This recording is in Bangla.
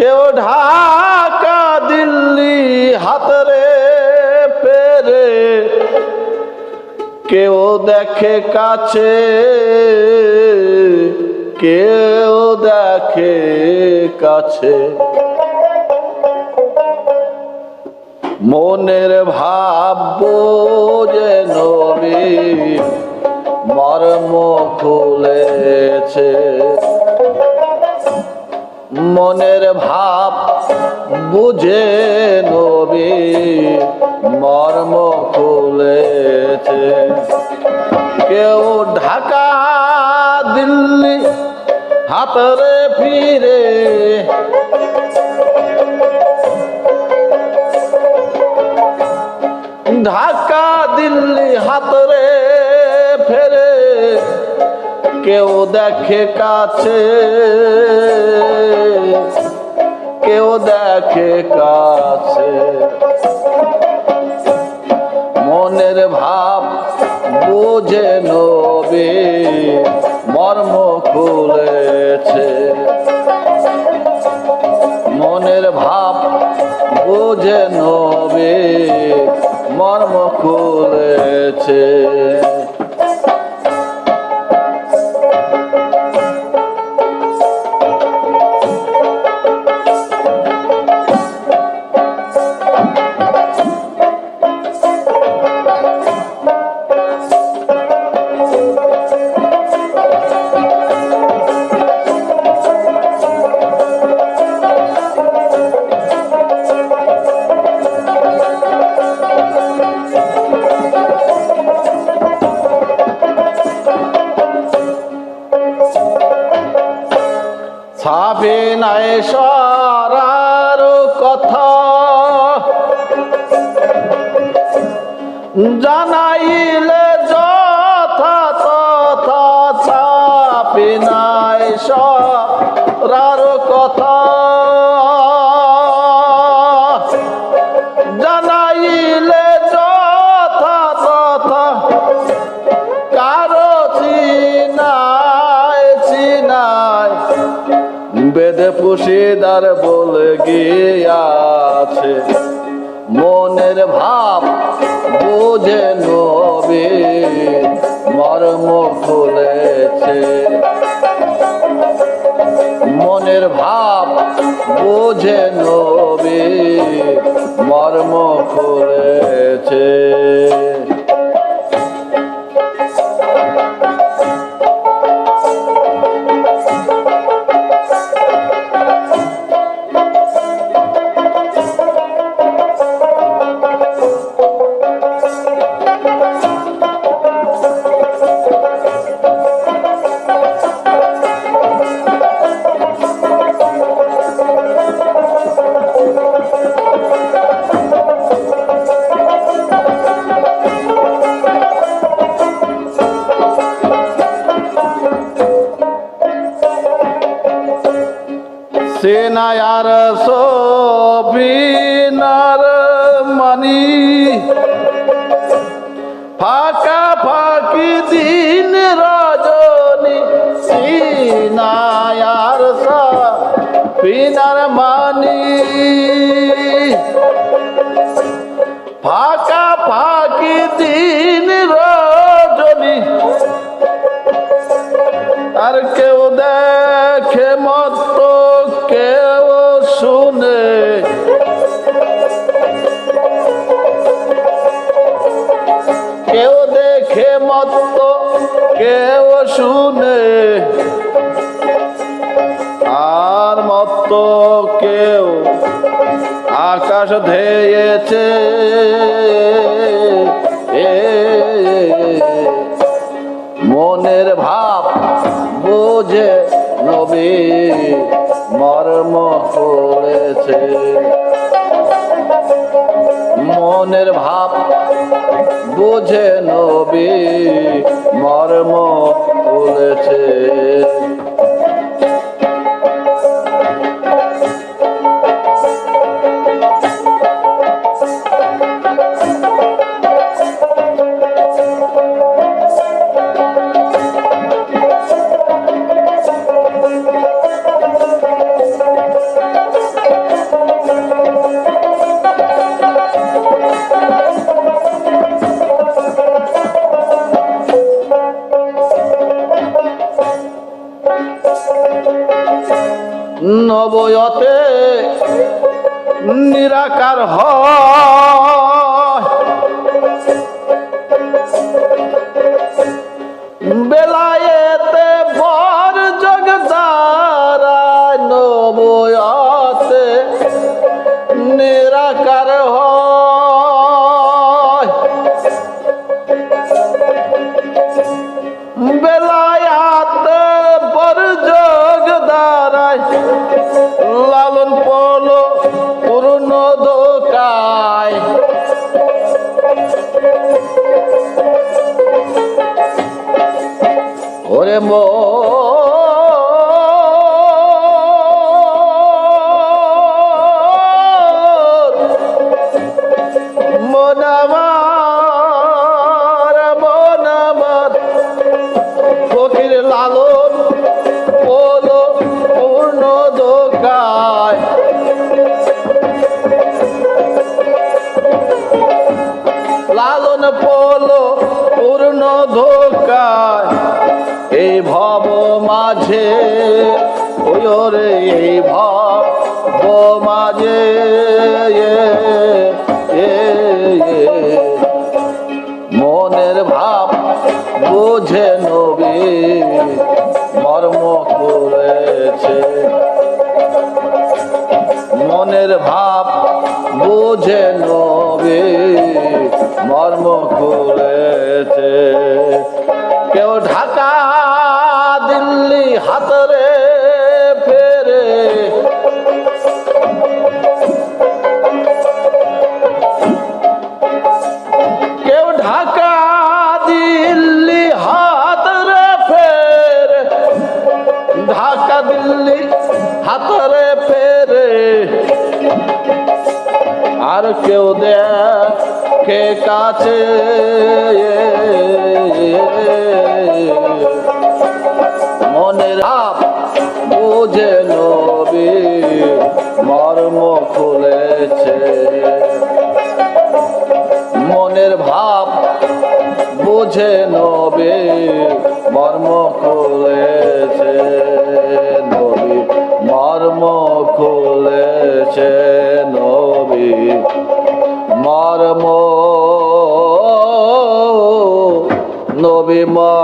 কেউ ঢাকা দিল্লি হাতরে পেরে, কেউ দেখে কাছে, কেউ দেখে কাছে। মনের ভাব বোঝে নবী মর্ম খুলেছে মনের ভাব বুঝে নবী মর্ম খুলেছে। কেউ ঢাকা, দিল্লি হাতরে ফিরে ঢাকা, দিল্লি হাতরে ফেরে কেউ দেখে কাছে দেখে কাছে। মনের ভাব বুঝে নবে মর্ম খুলেছে। মনের ভাব বুঝে নবে মর্ম খুলেছে। ছাবে নাই সরার কথা। জানাইলে পুশিদার বলে গিয়াছে, মনের ভাব বুঝে নবে, মর্ম খুলেছে। মনের ভাব বুঝে নবে, মর্ম খুলেছে। সেনায়ার সবিনার মানি। ফাঁকা ফাঁকি দিন রজনী সিনায়ার সবিনার মানি। মত কেউ শুনে। আর মত কেউ আকাশ ধেয়েছে। মনের ভাব বুঝে নবী মর্ম করেছে। মনের ভাব বুঝে নবী মর্ম করেছে নিরাকার হয়। ওরে মো লালন পোলো পূর্ণ দোকায়। লালন পোলো পূর্ণ ধোকায় মাঝে ওরে ভব মাঝে এ, এ, মনের ভাব বুঝে নবী মর্ম করেছে। মনের ভাব বুঝে নবী মর্ম করেছে। কেউ ঢাকা দিল্লি হাতরে ফেরে। কেউ ঢাকা দিল্লি হাতরে ফের। ঢাকা দিল্লি হাতরে ফেরে। আর কেউ দেখে কাছে বুঝে নবী, মর্ম খুলেছে। মনের ভাব বুঝে নবী, মর্ম খুলেছে। নবী, মর্ম খুলেছে নবী, মর্ম নবী মর্ম